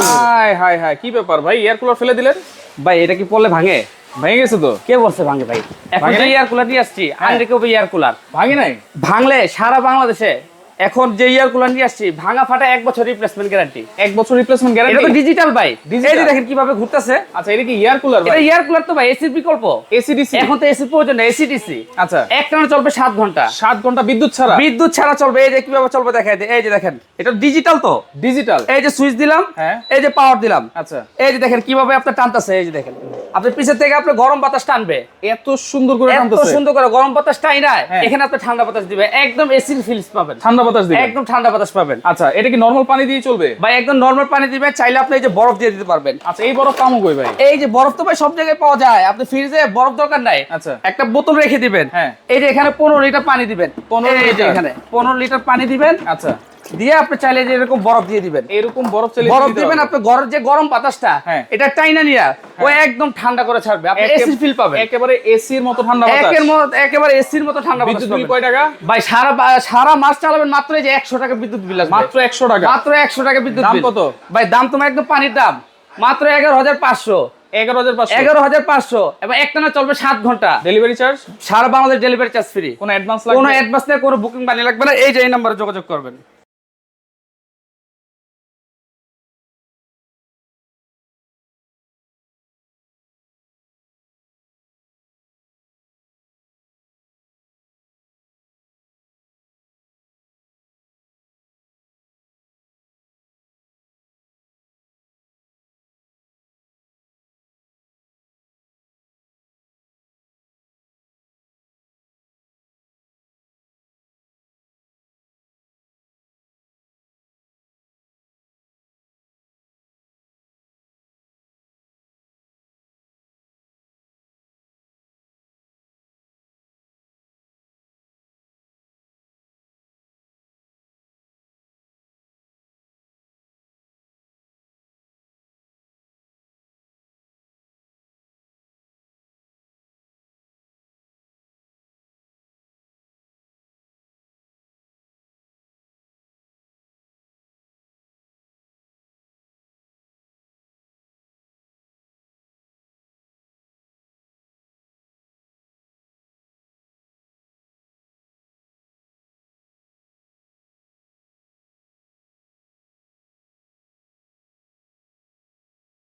High high high কি ব্যাপার ভাই? এয়ার কুলার ফেলে দিলেন? ভাই এটা কি পড়লে ভাঙে? ভেঙে গেছে তো? কে বলছে ভাঙে ভাই? এখন যে এয়ার কুলার নিয়ে আসছি আনরিকোভ এয়ার কুলার ভাঙে নাই? ভাঙলে সারা বাংলাদেশে এখন যে এয়ার কুলার নিয়ে আসছি ভাঙা ফাটা এক বছর রিপ্লেসমেন্ট গ্যারান্টি এক বছর রিপ্লেসমেন্ট গ্যারান্টি এটা তো ডিজিটাল ভাই এই দেখেন কীভাবে ঘুরতেছে। আচ্ছা এটা কি এয়ার কুলার এটা ভাই? এয়ার কুলার তো ভাই এসির বিকল্প। এসিডিসি এখন তো এসির প্রয়োজন নেই এসিডিসি আচ্ছা। একটানা চলবে সাত ঘণ্টা। সাত ঘণ্টা বিদ্যুৎ ছাড়া? বিদ্যুৎ ছাড়া চলবে এই যে কীভাবে চলবে দেখাই দিই। এই যে দেখেন এটা ডিজিটাল তো। ডিজিটাল এই যে সুইচ দিলাম হ্যাঁ। এই যে পাওয়ার দিলাম। আচ্ছা। এই যে দেখেন কীভাবে আপনার টানতেছে এই যে দেখেন। আপনি পিছের থেকে আপনি গরম বাতাস টানবে। এত সুন্দর করে এত সুন্দর করে গরম বাতাস টাই না। হ্যাঁ। এখানে আপনি ঠান্ডা বাতাস দিবে একদম এসির ফিলস পাবেন। ঠান্ডা বাতাস দিবে একদম ঠান্ডা বাতাস পাবেন। আচ্ছা এটা কি নরমাল পানি দিয়ে চলবে? ভাই একদম নরমাল পানি দিবেন চাইলে আপনি এই যে বরফ দিয়ে দিতে পারবেন। আচ্ছা এই বরফ কামো কই ভাই। এই যে বরফ তো ভাই সব জায়গায় পাওয়া যায়। আপনি ফ্রিজে বরফ দরকার নাই। আচ্ছা। একটা বোতল রেখে দিবেন। হ্যাঁ। এই যে এখানে পনেরো লিটার পানি দিবেন। 15 লিটার। এখানে। পনেরো লিটার পানি দিবেন। আচ্ছা। দিয়ে আপনি চাইলে যে এরকম বরফ দিয়ে দিবেন। এরকম বরফ চলে বরফ দিবেন আপনি গরম যে গরম বাতাসটা হ্যাঁ। এটা টাইনা নিয়া ও একদম ঠান্ডা করে ছাড়বে। আপনি এসি ফিল পাবেন। একেবারে এসির মতো ঠান্ডা বাতাস। একের মতো একেবারে এসির মতো ঠান্ডা বাতাস বিদ্যুৎ বিল কয় টাকা? ভাই সারা সারা মাস চালাবেন মাত্র এই যে একশো টাকা বিদ্যুৎ বিল আসবে। মাত্র একশো টাকা? মাত্র একশো টাকা বিদ্যুৎ দাম কত? ভাই দাম তোমার একদম পানির দাম। মাত্র এগারো হাজার পাঁচশো। এগারো হাজার পাঁচশো। এগারো হাজার পাঁচশো। এবং একটানা চলবে সাত ঘণ্টা। ডেলিভারি চার্জ সারা বাংলাদেশ ডেলিভারি চার্জ ফ্রি কোনো অ্যাডভান্স কোনো অ্যাডভান্স নেই কোনো বুকিং বানিয়ে লাগবে না। এই যে এই নাম্বারে যোগাযোগ করবেন।